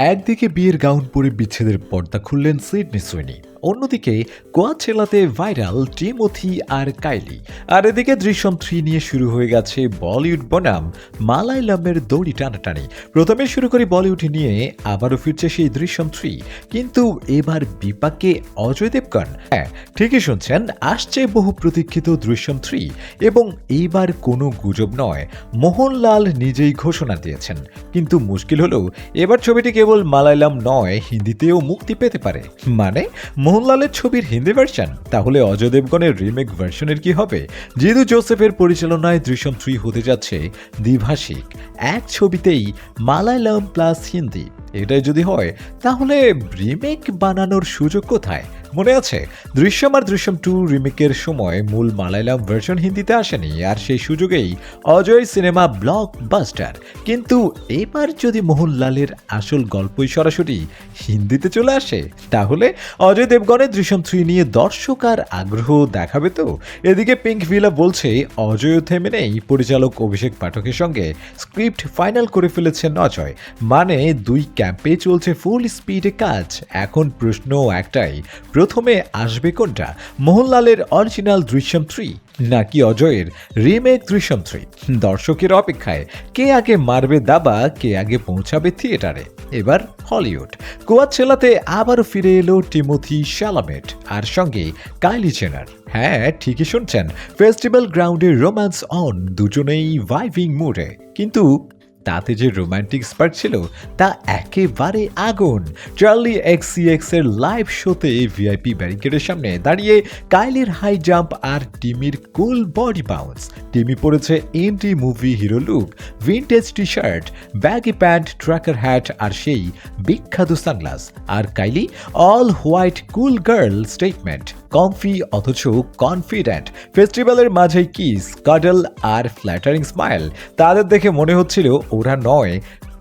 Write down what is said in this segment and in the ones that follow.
একদিকে বিয়ের গাউন পরে বিচ্ছেদের পর্দা খুললেন সিডনি সুইনি। অন্যদিকে কোয়াচেলাতে ভাইরাল টিমোথি আর কাইলি। আর এদিকে দৃশ্যম থ্রি নিয়ে শুরু হয়ে গেছে বলিউড বনাম মালায়ালামের দড়ি টানাটানি। প্রথমে শুরু করি বলিউড নিয়ে, আবারও ফিরছে সেই দৃশ্যম থ্রি। কিন্তু এবার বিপাকে অজয় দেবগন। হ্যাঁ ঠিকই শুনছেন, আসছে বহু প্রতীক্ষিত দৃশ্যম থ্রি। এবং এইবার কোনো গুজব নয়, মোহনলাল নিজেই ঘোষণা দিয়েছেন। কিন্তু মুশকিল হলো, এবার ছবিটি কেবল মালায়ালাম নয়, হিন্দিতেও মুক্তি পেতে পারে। মানে মোহনলালের ছবির হিন্দি ভার্সন তাহলে অজয় দেবগণের রিমেক ভার্সনের কি হবে? জিদু জোসেফের পরিচালনায় দৃশ্যম থ্রি হতে যাচ্ছে দ্বিভাষিক এক ছবিতেই মালায়ালম প্লাস হিন্দি। এটাই যদি হয়, তাহলে রিমেক বানানোর সুযোগ কোথায়? মনে আছে? দৃশ্যম আর দৃশ্যম টু রিমেকের সময় মূল মালায়ালাম ভার্সন হিন্দিতে আসেনি, আর সেই সুযোগেই অজয় সিনেমা ব্লক বাস্টার কিন্তু এবার যদি মোহনলালের আসল গল্পই সরাসরি হিন্দিতে চলে আসে, তাহলে অজয় দেবগণের দৃশ্যম থ্রি নিয়ে দর্শক আর আগ্রহ দেখাবে তো? এদিকে পিঙ্ক ভিলা বলছে অজয় থেমে নেই, পরিচালক অভিষেক পাঠকের সঙ্গে স্ক্রিপ্ট ফাইনাল করে ফেলেছেন অজয়। মানে দুই ক্যাম্পে চলছে ফুল স্পিডে কাজ। এখন প্রশ্ন একটাই প্রথমে আসবে কোনটা? মোহনলালের অরিজিনাল দৃশ্যম থ্রি নাকি অজয়ের রিমেক দৃশ্যম থ্রি দর্শকের অপেক্ষায়, কে আগে মারবে দাবা, কে আগে পৌঁছাবে থিয়েটারে? এবার হলিউড। কোয়াচেলাতে আবারও ফিরে এলো টিমোথি শ্যালামেট আর সঙ্গে কাইলি চেনার হ্যাঁ ঠিকই শুনছেন। ফেস্টিভ্যাল গ্রাউন্ডে রোম্যান্স অন, দুজনেই ভাইভিং মুডে কিন্তু তাতে যে রোমান্টিক স্পার্ট ছিল, তা একেবারে আগুন। চার্লি এক্স এক্সের লাইভ শোতে ভিআইপি ব্যারিকেডের সামনে দাঁড়িয়ে কাইলির হাই জাম্প আর টিমির কুল বডি বাউন্স টিমি পরেছে anti movie hero look vintage T shirt baggy pant trucker hat আর সেই বিখ্যাত সানগ্লাস আর Kylie all white cool girl statement comfy অথচ কনফিডেন্ট ফেস্টিভ্যালের মাঝে কিস কাডল আর ফ্ল্যাটারিং স্মাইল তাদের দেখে মনে হচ্ছিল ওরা নয়,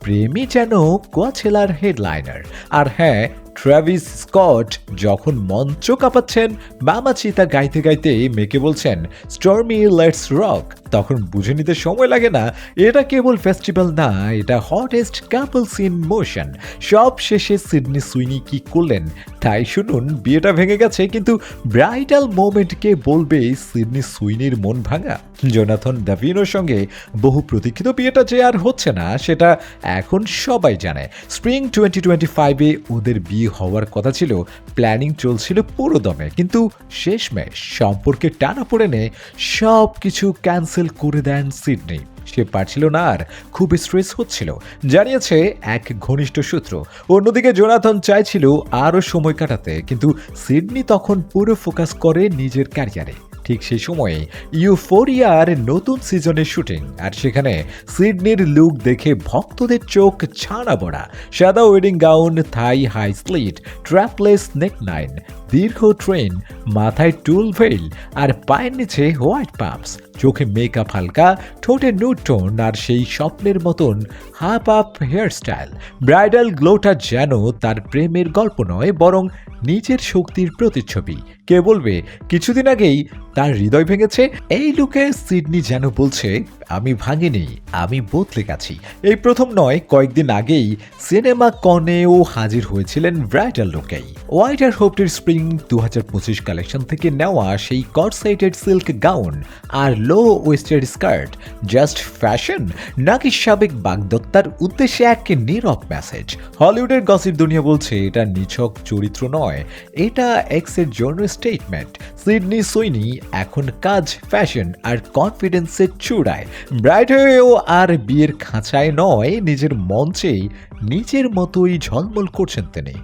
প্রেমী যেন কোয়াছেলার হেডলাইনার আর হ্যাঁ ট্র্যাভিস স্কট যখন মঞ্চ কাঁপাচ্ছেন মামা চিতা গাইতে গাইতে মেয়েকে বলছেন স্টর্মি লেটস রক তখন বুঝে নিতে সময় লাগে না। এটা কেবল ফেস্টিভ্যাল না, এটা হটেস্ট কাপলস ইন মোশন সব শেষে সিডনি সুইনি কি করলেন? তাই শুনুন, বিয়েটা ভেঙে গেছে, কিন্তু ব্রাইডাল মোমেন্টকে বলবে সিডনি সুইনির মন ভাঙা? জোনাথন দাভিনোর সঙ্গে বহু প্রতীক্ষিত বিয়েটা যে আর হচ্ছে না, সেটা এখন সবাই জানে। স্প্রিং টোয়েন্টি টোয়েন্টি ফাইভে ওদের বিয়ে হওয়ার কথা ছিল, প্ল্যানিং চলছিল পুরো দমে কিন্তু শেষমেশ সম্পর্কে টানা পড়ে নে সব কিছু ক্যান্সেল করে দেন সিডনি। সে পারছিল না আর খুব স্ট্রেস হচ্ছিল। জানিয়েছে এক ঘনিষ্ঠ সূত্র। অন্যদিকে জোনাথন চাইছিল আরও সময় কাটাতে, কিন্তু সিডনি তখন পুরো ফোকাস করে নিজের ক্যারিয়ারে ঠিক সেই সময়ে ইউফোরিয়ার নতুন সিজনের শুটিং আর সেখানে সিডনির লুক দেখে ভক্তদের চোখ ছাড়া বড়া সাদা wedding gown thigh high slit strapless neckline দীর্ঘ ট্রেন মাথায় টুল ভেল আর পায়ের নিচে হোয়াইট পাম্পস চোখে মেকআপ হালকা, ঠোঁটে টোন আর সেই স্বপ্নের মতন হাফ আপ হেয়ারস্টাইল ব্রাইডাল গ্লোটা যেন তার প্রেমের গল্প নয়, বরং নিজের শক্তির প্রতিচ্ছবি। কে বলবে, কিছুদিন আগেই তার হৃদয় ভেঙেছে, এই লুকে সিডনি যেন বলছে, আমি ভাঙিনি, আমি বদলে গেছি। এই প্রথম নয়, কয়েকদিন আগেই সিনেমা কনেও হাজির হয়েছিলেন ব্রাইডাল লুকেই হোয়াইট আর হোপটির স্প্রিং দু হাজার পঁচিশ কালেকশন থেকে নেওয়া সেই কটসাইটেড সিল্ক গাউন আর low waisted skirt just fashion নাকি সাবেক বাগদত্তার উদ্দেশ্যে এক নীরব মেসেজ হলিউডের গসিপ দুনিয়া বলছে, এটা নিছক চরিত্র নয়, এটা এক্সের জন্য স্টেটমেন্ট সিডনি সুইনি এখন কাজ ফ্যাশন আর কনফিডেন্সের চূড়ায়। ব্রাইড হয়েও আর বিয়ের খাঁচায় নয়, নিজের মঞ্চেই, নিজের মতোই ঝলমল করছেন তিনি।